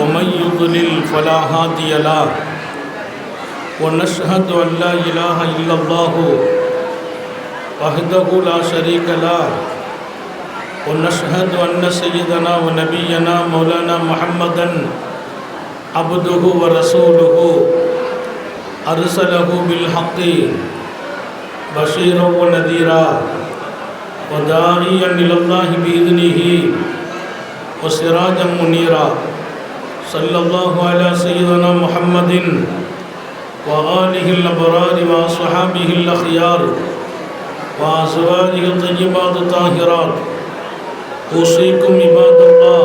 ومن يضلل فلا هادي له ونشهد أن لا إله إلا الله وحده لا شريك له ونشهد أن سيدنا ونبينا مولانا محمدا عبده ورسوله أرسله بالحق بشيرا ونذيرا وداعيا إلى الله بإذنه وسراجا منيرا صلى الله على سيدنا محمد وآله الأبرار وأصحابه الأخيار وأزواجه الطيبات الطاهرات. أوصيكم عباد الله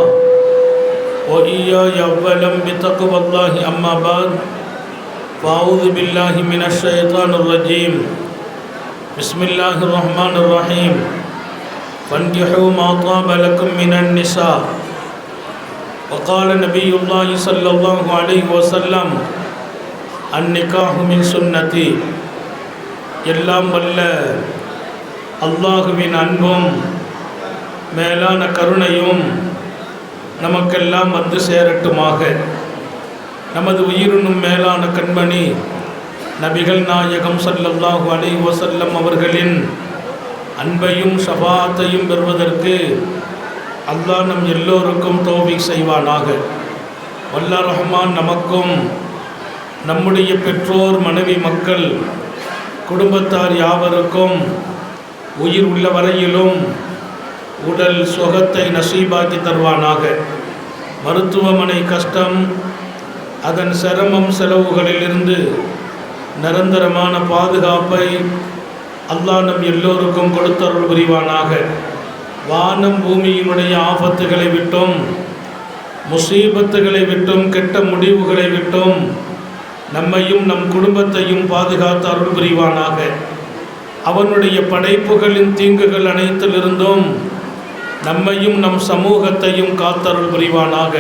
وإياي أولا بتقوى الله أما بعد فأعوذ بالله من الشيطان الرجيم. بسم الله الرحمن الرحيم. فانكحوا ما طاب لكم من النساء. وقال نبي الله صلى الله عليه وسلم النكاح من سنتي எல்லாம் வல்ல அல்லாஹுவின் அன்பும் மேலான கருணையும் நமக்கெல்லாம் வந்து சேரட்டுமாக நமது உயிரினும் மேலான கண்மணி நபிகள் நாயகம் சல்லல்லாஹு அலைஹி வஸல்லம் அவர்களின் அன்பையும் ஷபாத்தையும் பெறுவதற்கு அல்லாஹ் நம் எல்லோருக்கும் தௌபிக் செய்வானாக. வல்லா ரஹ்மான் நமக்கும் நம்முடைய பெற்றோர் மனைவி மக்கள் குடும்பத்தார் யாவருக்கும் உயிர் உள்ள வரையிலும் உடல் சுகத்தை நசீபாக்கி தருவானாக. மருத்துவமனை கஷ்டம் அதன் சிரமம் செலவுகளிலிருந்து நிரந்தரமான பாதுகாப்பை அல்லாஹ் நம் எல்லோருக்கும் கொடுத்தருள் புரிவானாக. வானம் பூமியினுடைய ஆபத்துகளை விட்டும் முசீபத்துகளை விட்டும் கெட்ட முடிவுகளை விட்டும் நம்மையும் நம் குடும்பத்தையும் பாதுகாத்து அருள் புரிவானாக. அவனுடைய படைப்புகளின் தீங்குகள் அனைத்திலிருந்தும் நம்மையும் நம் சமூகத்தையும் காத்தருள் புரிவானாக.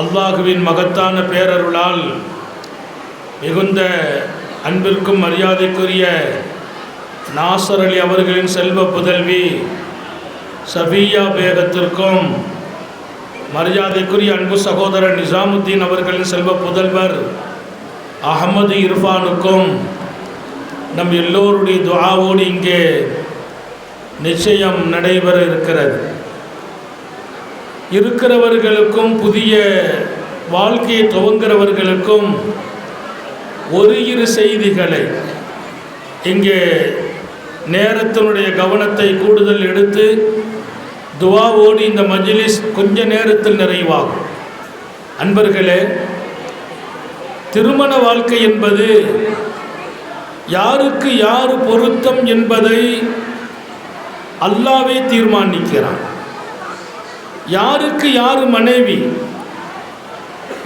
அல்லாஹுவின் மகத்தான பேரருளால் மிகுந்த அன்பிற்கும் மரியாதைக்குரிய நாசர் அலி அவர்களின் செல்வ புதல்வி சபியா பேகத்திற்கும் மரியாதைக்குரிய அன்பு சகோதரர் நிசாமுத்தீன் அவர்களின் செல்வ புதல்வர் அகமது இர்ஃபானுக்கும் நம் எல்லோருடைய துவாவோடு இங்கே நிச்சயம் நடைபெற இருக்கிறது. இருக்கிறவர்களுக்கும் புதிய வாழ்க்கையை துவங்குறவர்களுக்கும் ஒரு இரு செய்திகளை இங்கே நேரத்தினுடைய கவனத்தை கூடுதல் எடுத்து துவாவோடு இந்த மஜ்லிஸ் கொஞ்ச நேரத்தில் நிறைவாகும். அன்பர்களே திருமண வாழ்க்கை என்பது யாருக்கு யார் பொருத்தம் என்பதை அல்லாவே தீர்மானிக்கிறான். யாருக்கு யார் மனைவி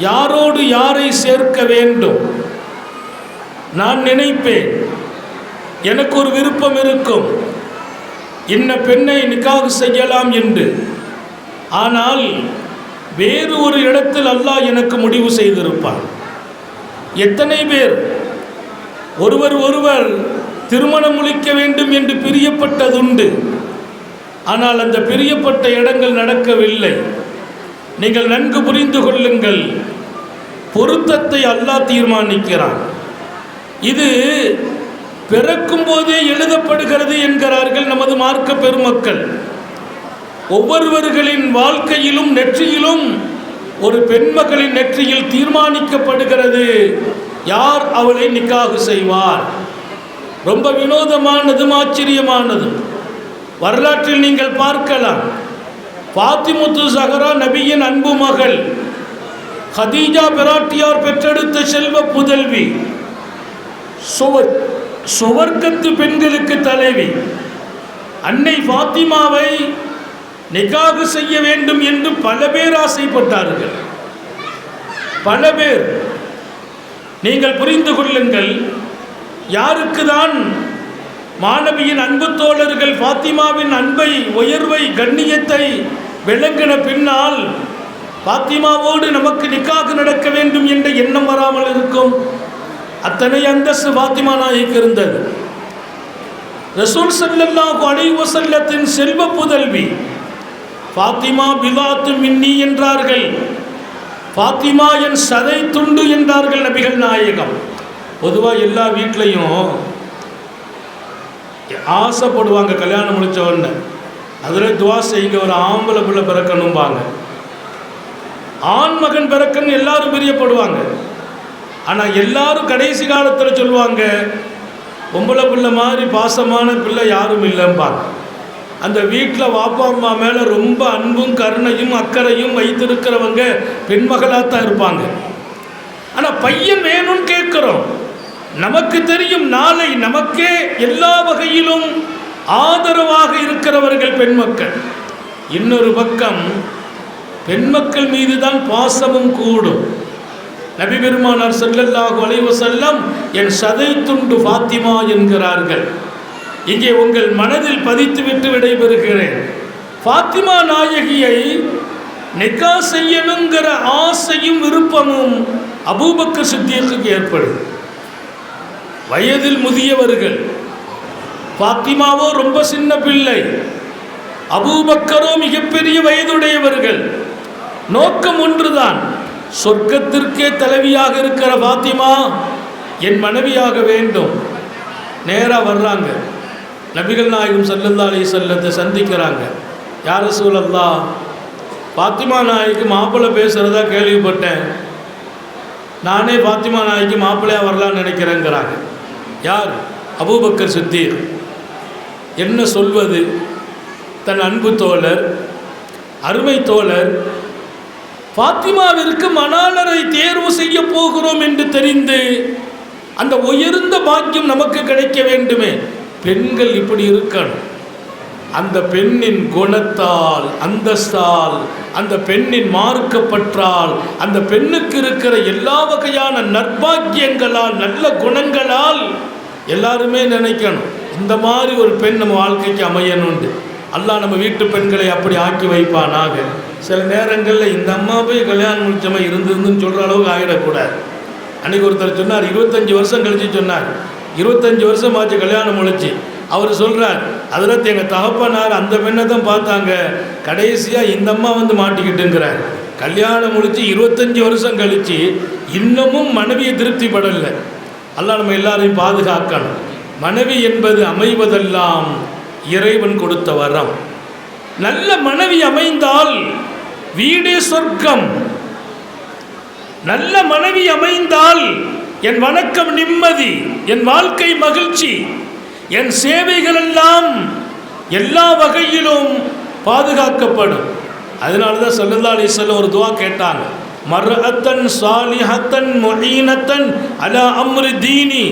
யாரோடு யாரை சேர்க்க வேண்டும்? நான் நினைப்பேன். எனக்கு ஒரு விருப்பம் இருக்கும். இன்ன பெண்ணை நிக்காக செய்யலாம் என்று. ஆனால் வேறு ஒரு இடத்தில் அல்லாஹ் எனக்கு முடிவு செய்திருப்பான். எத்தனை பேர்? ஒருவர் ஒருவர் திருமணம் முடிக்க வேண்டும் என்று பிரியப்பட்டதுண்டு. ஆனால் அந்த பிரியப்பட்ட இடங்கள் நடக்கவில்லை. நீங்கள் நன்கு புரிந்து கொள்ளுங்கள். பொருத்தத்தை அல்லாஹ் தீர்மானிக்கிறான். இது பிறக்கும் போதே எழுதப்படுகிறது என்கிறார்கள் நமது மார்க்க பெருமக்கள். ஒவ்வொருவர்களின் வாழ்க்கையிலும் நெற்றியிலும் ஒரு பெண்மகளின் நெற்றியில் தீர்மானிக்கப்படுகிறது. யார் அவளை நிக்காகு செய்வார்? ரொம்ப வினோதமானதும் ஆச்சரியமானதும். வரலாற்றில் நீங்கள் பார்க்கலாம். பாத்திமுத்து சஹரா நபியின் அன்பு மகள். ஹதீஜா பிராட்டியார் பெற்றெடுத்த செல்வ புதல்வி. சுவர் சுவர்க்கத்து பெண்களுக்கு தலைவி அன்னை ஃபாத்திமாவை நிக்காகு செய்ய வேண்டும் என்று பல பேர் ஆசைப்பட்டார்கள். பல பேர். நீங்கள் புரிந்து கொள்ளுங்கள் யாருக்கு தான் மாணவியின் அன்பு தோழர்கள் ஃபாத்திமாவின் அன்பை உயர்வை கண்ணியத்தை விளங்கின பின்னால் ஃபாத்திமாவோடு நமக்கு நிக்காக நடக்க வேண்டும் என்ற எண்ணம் வராமல் இருக்கும்? அத்தனை அந்தஸ்து பாத்திமா நாய்க்கு இருந்தது. ரசூல் ஸல்லல்லாஹு அலைஹி வஸல்லத்தின் செல்வ புதல்வி ஃபாத்திமா பிலாத்து மின்னி என்றார்கள். ஃபாத்திமா என் சதை துண்டு என்றார்கள் நபிகள் நாயகம். பொதுவாக எல்லா வீட்லேயும் ஆசைப்படுவாங்க கல்யாணம் முடிச்ச உடனே. அதில் துவா செய்யுங்க ஒரு ஆம்பளை பிள்ளை பிறக்கணும்பாங்க. ஆண் மகன் பிறக்கன்னு எல்லாரும் பிரியப்படுவாங்க. ஆனால் எல்லாரும் கடைசி காலத்தில் சொல்லுவாங்க பொம்பளை பிள்ளை மாதிரி பாசமான பிள்ளை யாரும் இல்லைம்பாங்க. அந்த வீட்டில் வாப்பா அம்மா மேலே ரொம்ப அன்பும் கருணையும் அக்கறையும் வைத்திருக்கிறவங்க பெண்மகளாக தான் இருப்பாங்க. ஆனால் பையன் வேணும்னு கேட்குறோம். நமக்கு தெரியும் நாளை நமக்கே எல்லா வகையிலும் ஆதரவாக இருக்கிறவர்கள் பெண்மக்கள் இன்னொரு பக்கம் பெண்மக்கள் மீது தான் பாசமும் கூடும். நபி பெருமானார் ஸல்லல்லாஹு அலைஹி செல்லம் என் சதை துண்டு ஃபாத்திமா என்கிறார்கள். இங்கே உங்கள் மனதில் பதித்து விட்டு விடைபெறுகிறேன். ஃபாத்திமா நாயகியை நிக்கா செய்யணுங்கிற ஆசையும் விருப்பமும் அபூபக்கர் சித்தியத்துக்கு ஏற்படும். வயதில் முதியவர்கள் ஃபாத்திமாவோ ரொம்ப சின்ன பிள்ளை அபூபக்கரோ மிகப்பெரிய வயதுடையவர்கள் நோக்கம் ஒன்றுதான். சொர்க்கத்திற்கே தலைவியாக இருக்கிற பாத்திமா என் மனைவியாக வேண்டும். நேராக வர்றாங்க. நபிகள் நாயகம் சல்லல்லா அலி செல்லத்தை சந்திக்கிறாங்க. யார் சூழல்லா பாத்திமா நாய்க்கு மாப்பிள்ளை பேசுகிறதா கேள்விப்பட்டேன். நானே பாத்திமா நாய்க்கு மாப்பிள்ளையாக வரலான்னு நினைக்கிறேங்கிறாங்க. யார்? அபூபக்கர் சித்தீர் என்ன சொல்வது? தன் அன்பு தோழர் அருமை தோழர் ஃபாத்திமாவிற்கு மணாளரை தேர்வு செய்ய போகிறோம் என்று தெரிந்து அந்த உயர்ந்த பாக்கியம் நமக்கு கிடைக்க வேண்டுமே. பெண்கள் இப்படி இருக்கணும். அந்த பெண்ணின் குணத்தால் அந்தஸ்தால் அந்த பெண்ணின் மார்க்கப்பற்றால் அந்த பெண்ணுக்கு இருக்கிற எல்லா வகையான நற்பாக்கியங்களால் நல்ல குணங்களால் எல்லாருமே நினைக்கணும். இந்த மாதிரி ஒரு பெண் நம்ம வாழ்க்கைக்கு அமையணுண்டு. அல்லாஹ் நம்ம வீட்டு பெண்களை அப்படி ஆக்கி வைப்பானாக. சில நேரங்களில் இந்த அம்மா போய் கல்யாணம் முடிச்சமாக இருந்திருந்துன்னு சொல்கிற அளவுக்கு ஆகிடக்கூடாது அன்னைக்கு ஒருத்தர் சொன்னார் இருபத்தஞ்சி வருஷம் கழிச்சு சொன்னார். இருபத்தஞ்சி வருஷம் ஆச்சு கல்யாணம் முடிச்சு அவர் சொல்கிறார் அதில் எங்கள் தகப்பனார் அந்த பெண்ணை தான் பார்த்தாங்க. கடைசியாக இந்த அம்மா வந்து மாட்டிக்கிட்டுங்கிறார். கல்யாணம் முடித்து இருபத்தஞ்சி வருஷம் கழித்து இன்னமும் மனைவியை திருப்திப்படலை. அல்லா நம்ம எல்லாரையும் பாதுகாக்கணும். மனைவி என்பது அமைவதெல்லாம் இறைவன் கொடுத்த வரம். நல்ல மனைவி அமைந்தால் வீடு சொர்க்கம். நல்ல மனைவி அமைந்தால் என் வணக்கம் நிம்மதி என் வாழ்க்கை மகிழ்ச்சி என் சேவைகள் எல்லாம் எல்லா வகையிலும் பாதுகாக்கப்படும். அதனால தான் சல்லல்லா சொல்ல ஒரு துவா கேட்டாங்க. மர்ஹத்தன் சாலிஹத்தன் மொஹீனத்தன் அலா அம்ரு தீனி.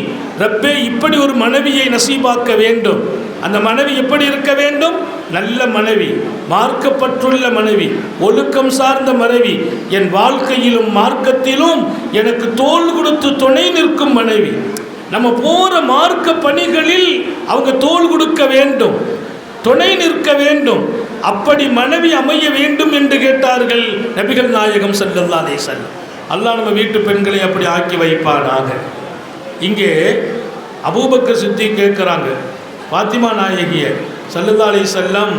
ரப்பே இப்படி ஒரு மனைவியை நசீபாக்க வேண்டும். அந்த மனைவி எப்படி இருக்க வேண்டும்? நல்ல மனைவி மார்க்கப்பட்டுள்ள மனைவி ஒழுக்கம் சார்ந்த மனைவி என் வாழ்க்கையிலும் மார்க்கத்திலும் எனக்கு தோள் கொடுத்து துணை நிற்கும் மனைவி. நம்ம போகிற மார்க்க பணிகளில் அவங்க தோள் கொடுக்க வேண்டும் துணை நிற்க வேண்டும். அப்படி மனைவி அமைய வேண்டும் என்று கேட்டார்கள் நபிகள் நாயகம் செல்லல்லாதே அலைஹிஸ்ஸலாம் அல்லா நம்ம வீட்டு பெண்களை அப்படி ஆக்கி வைப்பானாக. இங்கே அபூபக்கர் சித்தி கேட்குறாங்க பாத்திமா நாயகியை செல்லுதாலையும் செல்லம்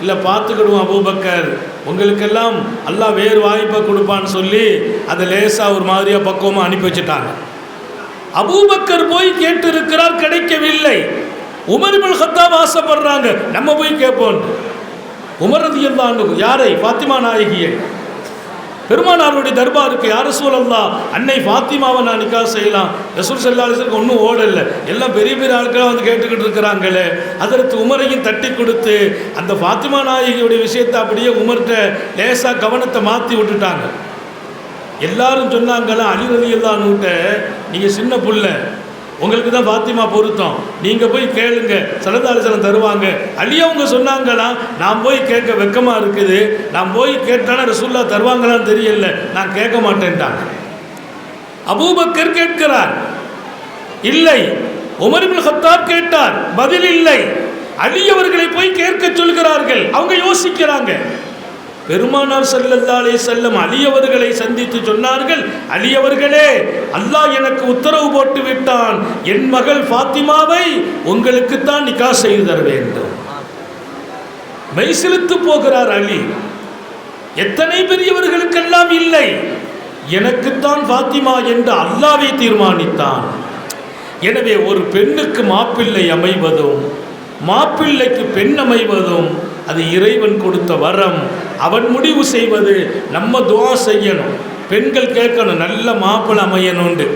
இல்லை பார்த்துக்கிடுவோம் அபூபக்கர். உங்களுக்கெல்லாம் அல்லாஹ் வேறு வாய்ப்பை கொடுப்பான்னு சொல்லி அதை லேசாக ஒரு மாதிரியாக பக்குவமாக அனுப்பி வச்சுட்டாங்க. அபூபக்கர் போய் கேட்டு இருக்கிறார் கிடைக்கவில்லை. உமர் இப்னு ஆசைப்படுறாங்க. நம்ம போய் கேட்போம். உமர் ரதியல்லாஹு யாரை? பாத்திமா நாயகியை. பெருமானாருடைய தர்பாருக்கு யார் சூழல்லாம் அன்னை ஃபாத்திமாவை நான் நிக்கா செய்யலாம். யசூர் செல்லாலிசருக்கு ஒன்றும் ஓடலை. எல்லாம் பெரிய பெரிய ஆட்களாக வந்து கேட்டுக்கிட்டு இருக்கிறாங்களே. அதற்கு உமரையும் தட்டி கொடுத்து அந்த ஃபாத்திமா நாயகியுடைய விஷயத்தை அப்படியே உமர்கிட்ட லேசாக கவனத்தை மாற்றி விட்டுட்டாங்க. எல்லாரும் சொன்னாங்களா அலி ரலி அல்லான்னுட்ட நீங்கள் சின்ன புள்ள உங்களுக்கு தான் பாத்திமா பொருத்தம். நீங்கள் போய் கேளுங்க. சலதாலிசனம் தருவாங்க. அலி அவங்க சொன்னாங்கன்னா நான் போய் கேட்க வெக்கமாக இருக்குது. நான் போய் கேட்டானா ரசூல்லா தருவாங்களான்னு தெரியல. நான் கேட்க மாட்டேன்ட்டாங்க. அபூபக்கர் கேட்கிறார். இல்லை. உமரிபுல் ஹத்தாப் கேட்டார். பதில் இல்லை. அழியவர்களை போய் கேட்க சொல்கிறார்கள். அவங்க யோசிக்கிறாங்க. பெருமானார் செல்லல்லாலே செல்லும் செல்லம் அலி சந்தித்து சொன்னார்கள் அலியவர்களே அல்லாஹ் எனக்கு உத்தரவு போட்டு விட்டான். என் மகள் ஃபாத்திமாவை உங்களுக்குத்தான் நிக்கா செய்து தர வேண்டும். மெய்சிலுத்து போகிறார் அலி. எத்தனை பெரியவர்களுக்கெல்லாம் இல்லை? எனக்குத்தான் ஃபாத்திமா என்று அல்லாவே தீர்மானித்தான். எனவே ஒரு பெண்ணுக்கு மாப்பிள்ளை அமைவதும் மாப்பிள்ளைக்கு பெண் அமைவதும் அது இறைவன் கொடுத்த வரம். அவன் முடிவு செய்வது நம்ம துவா செய்யணும். பெண்கள் கேட்கணும் நல்ல மாப்பிள்ளை அமையணுண்டு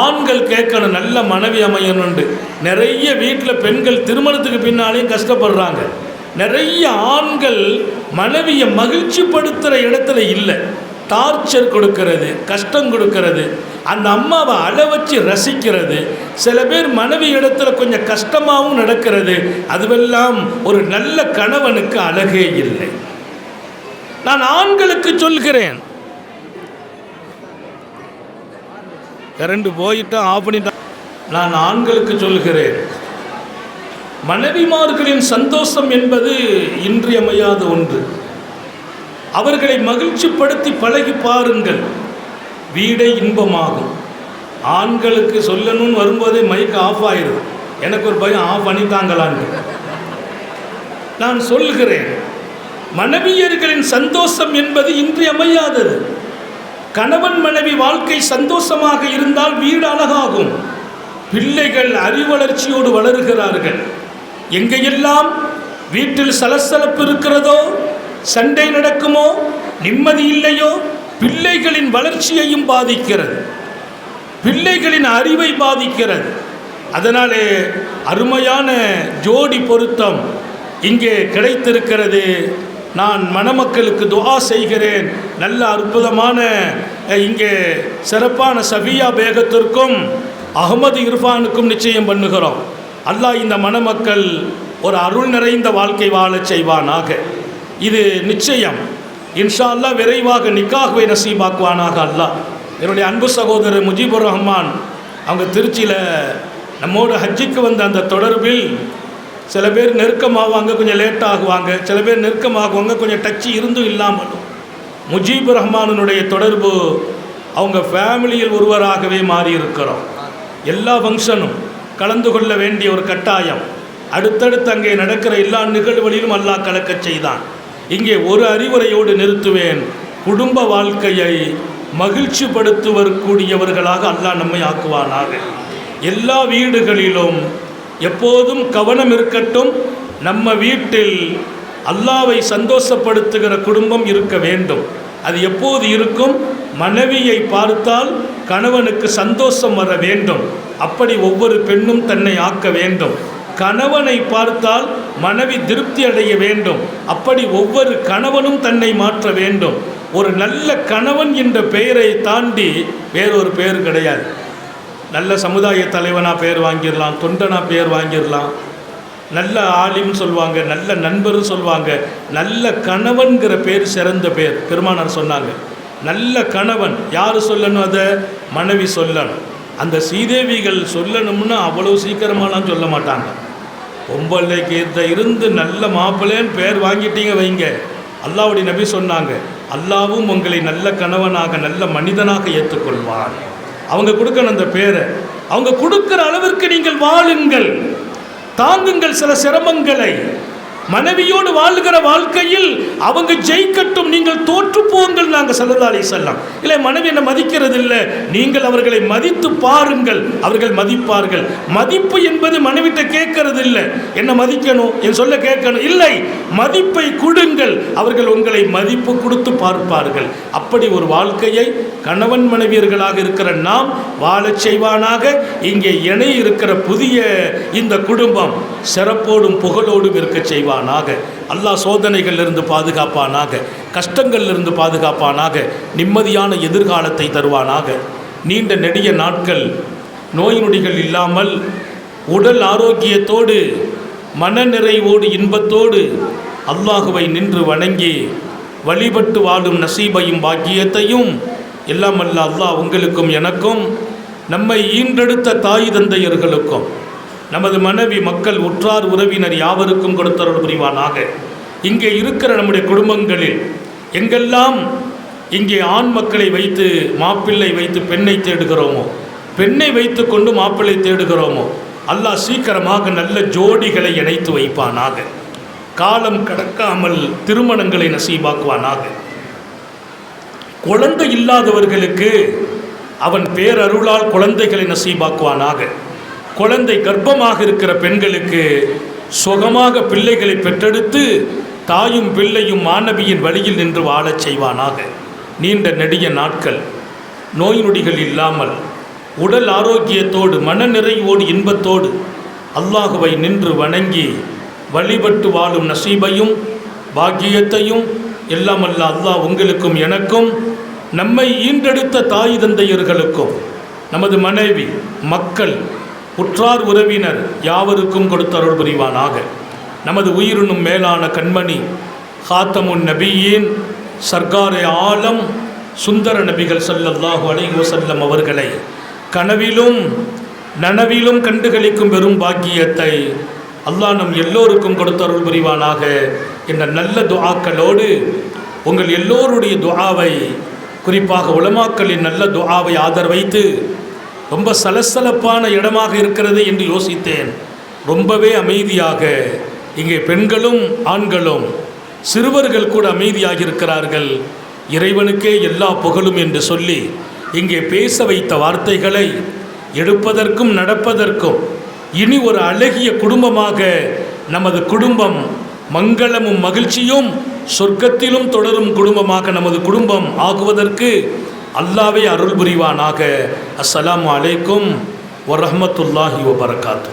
ஆண்கள் கேட்கணும் நல்ல மனைவி அமையணுண்டு நிறைய வீட்டில் பெண்கள் திருமணத்துக்கு பின்னாலேயும் கஷ்டப்படுறாங்க. நிறைய ஆண்கள் மனைவியை மகிழ்ச்சிப்படுத்துகிற இடத்துல இல்லை. டார்ச்சர் கொடுக்கறது கஷ்டம் கொடுக்கறது. அந்த அம்மாவை அலை வச்சு ரசிக்கிறது. சில பேர் மனைவி இடத்துல கொஞ்சம் கஷ்டமாகவும் நடக்கிறது. அதுவெல்லாம் ஒரு நல்ல கணவனுக்கு அழகே இல்லை. நான் ஆண்களுக்கு சொல்கிறேன். கரண்ட் போயிட்டா ஆஃப் பண்ணிட்டான் நான் ஆண்களுக்கு சொல்கிறேன். மனைவிமார்களின் சந்தோஷம் என்பது இன்றியமையாத ஒன்று. அவர்களை மகிழ்ச்சிப்படுத்தி பழகி பாருங்கள். வீடே இன்பமாகும். ஆண்களுக்கு சொல்லணும்னு வரும்போதே மைக் ஆஃப் ஆயிடும் எனக்கு ஒரு பயம் ஆஃப் பண்ணிட்டாங்களான்னு. நான் சொல்கிறேன். மனைவியர்களின் சந்தோஷம் என்பது இன்றியமையாதது கணவன் மனைவி வாழ்க்கை சந்தோஷமாக இருந்தால் வீடு அழகாகும். பிள்ளைகள் அறிவளர்ச்சியோடு வளருகிறார்கள். எங்கெல்லாம் வீட்டில் சலசலப்பு இருக்கிறதோ சண்டை நடக்குமோ நிம்மதி இல்லையோ பிள்ளைகளின் வளர்ச்சியையும் பாதிக்கிறது. பிள்ளைகளின் அறிவை பாதிக்கிறது. அதனாலே அருமையான ஜோடி பொருத்தம் இங்கே கிடைத்திருக்கிறது. நான் மணமக்களுக்கு துவா செய்கிறேன். நல்ல அற்புதமான இங்கே சிறப்பான சபியா பேகத்திற்கும் அகமது இர்ஃபானுக்கும் நிச்சயம் பண்ணுகிறோம். அல்லாஹ் இந்த மணமக்கள் ஒரு அருள் நிறைந்த வாழ்க்கை வாழச் செய்வானாக. இது நிச்சயம். இன்ஷா அல்லாஹ் விரைவாக நிக்காகவே நசீபாக்குவானாக அல்லாஹ். என்னுடைய அன்பு சகோதரர் முஜிபுர் ரஹ்மான் அவங்க திருச்சியில் நம்மோடு ஹஜ்ஜிக்கு வந்த அந்த தொடர்பில் சில பேர் நெருக்கமாகுவாங்க கொஞ்சம் லேட் ஆகுவாங்க. சில பேர் நெருக்கமாகுவாங்க கொஞ்சம் டச்சு இருந்தும் இல்லாமலும் முஜீப் ரஹ்மானுடைய தொடர்பு அவங்க ஃபேமிலியில் ஒருவராகவே மாறி இருக்கிறோம் எல்லா ஃபங்க்ஷனும் கலந்து கொள்ள வேண்டிய ஒரு கட்டாயம். அடுத்தடுத்து அங்கே நடக்கிற எல்லா நிகழ்வுகளிலும் அல்லாஹ் கலக்க செய்தான். இங்கே ஒரு அறிவுரையோடு நிறுத்துவேன். குடும்ப வாழ்க்கையை மகிழ்ச்சிப்படுத்துவக்கூடியவர்களாக அல்லாஹ் நம்மை ஆக்குவானாக. எல்லா வீடுகளிலும் எப்போதும் கவனம் இருக்கட்டும். நம்ம வீட்டில் அல்லாவை சந்தோஷப்படுத்துகிற குடும்பம் இருக்க வேண்டும். அது எப்போது இருக்கும்? மனைவியை பார்த்தால் கணவனுக்கு சந்தோஷம் வர வேண்டும். அப்படி ஒவ்வொரு பெண்ணும் தன்னை ஆக்க வேண்டும். கணவனை பார்த்தால் மனைவி திருப்தி அடைய வேண்டும். அப்படி ஒவ்வொரு கணவனும் தன்னை மாற்ற வேண்டும். ஒரு நல்ல கணவன் என்ற பெயரை தாண்டி வேறொரு பெயர் கிடையாது. நல்ல சமுதாய தலைவனாக பேர் வாங்கிடலாம் தொண்டனா பேர் வாங்கிடலாம். நல்ல ஆலிம்னு சொல்லுவாங்க நல்ல நண்பரும் சொல்லுவாங்க நல்ல கணவன்கிற பேர் சிறந்த பேர் பெருமானார் சொன்னாங்க. நல்ல கணவன் யார் சொல்லணும் அதை? மனைவி சொல்லணும். அந்த சீதேவிகள் சொல்லணும்னு அவ்வளோ சீக்கிரமாலாம் சொல்ல மாட்டாங்க. பொம்பளைக்கு இந்த இருந்து நல்ல மாப்பிள்ளைன்னு பேர் வாங்கிட்டீங்க வைங்க. அல்லாவுடைய நபி சொன்னாங்க அல்லாவும் உங்களை நல்ல கணவனாக நல்ல மனிதனாக ஏற்றுக்கொள்வான். அவங்க கொடுக்கணும் அந்த பேரை. அவங்க கொடுக்கிற அளவிற்கு நீங்கள் வாழுங்கள். தாங்குங்கள் சில சிரமங்களை. மனைவியோடு வாழ்கிற வாழ்க்கையில் அவங்க ஜெயிக்கட்டும் நீங்கள் தோற்று போங்கள் நாங்கள் சல்லல்லாஹு செல்லாம் இல்லை மனைவி என்ன மதிக்கிறது இல்லை நீங்கள் அவர்களை மதித்து பாருங்கள். அவர்கள் மதிப்பார்கள். மதிப்பு என்பது மனைவிட்ட கேட்கறது இல்லை என்ன மதிக்கணும்? என் சொல்ல கேட்கணும். இல்லை மதிப்பை கொடுங்கள். அவர்கள் உங்களை மதிப்பு கொடுத்து பார்ப்பார்கள். அப்படி ஒரு வாழ்க்கையை கணவன் மனைவியர்களாக இருக்கிற நாம் வாழச் செய்வானாக. இங்கே இணை இருக்கிற புதிய இந்த குடும்பம் சிறப்போடும் புகழோடும் இருக்க பாதுகாப்பானாக. அல்லாஹ் சோதனைகளிலிருந்து பாதுகாப்பானாக. கஷ்டங்களிலிருந்து பாதுகாப்பானாக. நிம்மதியான எதிர்காலத்தை தருவானாக. நீண்ட நெடிய நாட்கள் நோய் நொடிகள் இல்லாமல் உடல் ஆரோக்கியத்தோடு மனநிறைவோடு இன்பத்தோடு அல்லாஹுவை நின்று வணங்கி வழிபட்டு வாழும் நசீபையும் பாக்கியத்தையும் எல்லாம் அல்ல அல்லாஹ் உங்களுக்கும் எனக்கும் நம்மை ஈன்றெடுத்த தாய் தந்தையர்களுக்கும் நமது மனைவி மக்கள் உற்றார் உறவினர் யாவருக்கும் கொடுத்தருள் புரிவானாக. இங்கே இருக்கிற நம்முடைய குடும்பங்களில் எங்கெல்லாம் இங்கே ஆண் மக்களை வைத்து மாப்பிள்ளை வைத்து பெண்ணை தேடுகிறோமோ பெண்ணை வைத்து கொண்டு மாப்பிள்ளை தேடுகிறோமோ அல்லாஹ் சீக்கிரமாக நல்ல ஜோடிகளை இணைத்து வைப்பானாக. காலம் கடக்காமல் திருமணங்களை நசீபாக்குவானாக. குழந்தை இல்லாதவர்களுக்கு அவன் பேரருளால் குழந்தைகளை நசீபாக்குவானாக. குழந்தை கர்ப்பமாக இருக்கிற பெண்களுக்கு சுகமாக பிள்ளைகளை பெற்றெடுத்து தாயும் பிள்ளையும் மாணவியின் வழியில் நின்று வாழச் செய்வானாக. நீண்ட நெடிய நாட்கள் நோய் நொடிகள் இல்லாமல் உடல் ஆரோக்கியத்தோடு மனநிறைவோடு இன்பத்தோடு அல்லாஹுவை நின்று வணங்கி வழிபட்டு வாழும் நசீபையும் பாக்கியத்தையும் எல்லாம் அல்ல அல்லாஹ் உங்களுக்கும் எனக்கும் நம்மை ஈன்றெடுத்த தாய் தந்தையர்களுக்கும் நமது மனைவி மக்கள் உற்றார் உறவினர் யாவருக்கும் கொடுத்தருள் புரிவானாக. நமது உயிரினும் மேலான கண்மணி ஹாத்தமுன் நபியின் சர்க்காரே ஆலம் சுந்தர நபிகள் சல்லல்லாஹு அலைஹி வஸல்லம் அவர்களை கனவிலும் நனவிலும் கண்டுகளிக்கும் பெரும் பாக்கியத்தை அல்லாஹ் நம் எல்லோருக்கும் கொடுத்தருள் புரிவானாக. என்ற நல்ல துஆக்களோடு உங்கள் எல்லோருடைய துஆவை குறிப்பாக உலமாக்களின் நல்ல துஆவை ஆதரவைத்து ரொம்ப சலசலப்பான இடமாக இருக்கிறது என்று யோசித்தேன். ரொம்பவே அமைதியாக. இங்கே பெண்களும் ஆண்களும் சிறுவர்கள் கூட அமைதியாக இருக்கிறார்கள் இறைவனுக்கே எல்லா புகழும் என்று சொல்லி இங்கே பேச வைத்த வார்த்தைகளை எடுப்பதற்கும் நடப்பதற்கும் இனி ஒரு அழகிய குடும்பமாக நமது குடும்பம் மங்களமும் மகிழ்ச்சியும் சொர்க்கத்திலும் தொடரும் குடும்பமாக நமது குடும்பம் ஆகுவதற்கு அல்லாவே அருள் புரிவானாக அஸ்லாம் வலைக்கும் வரமத்துல்லாஹி வபரகாத்து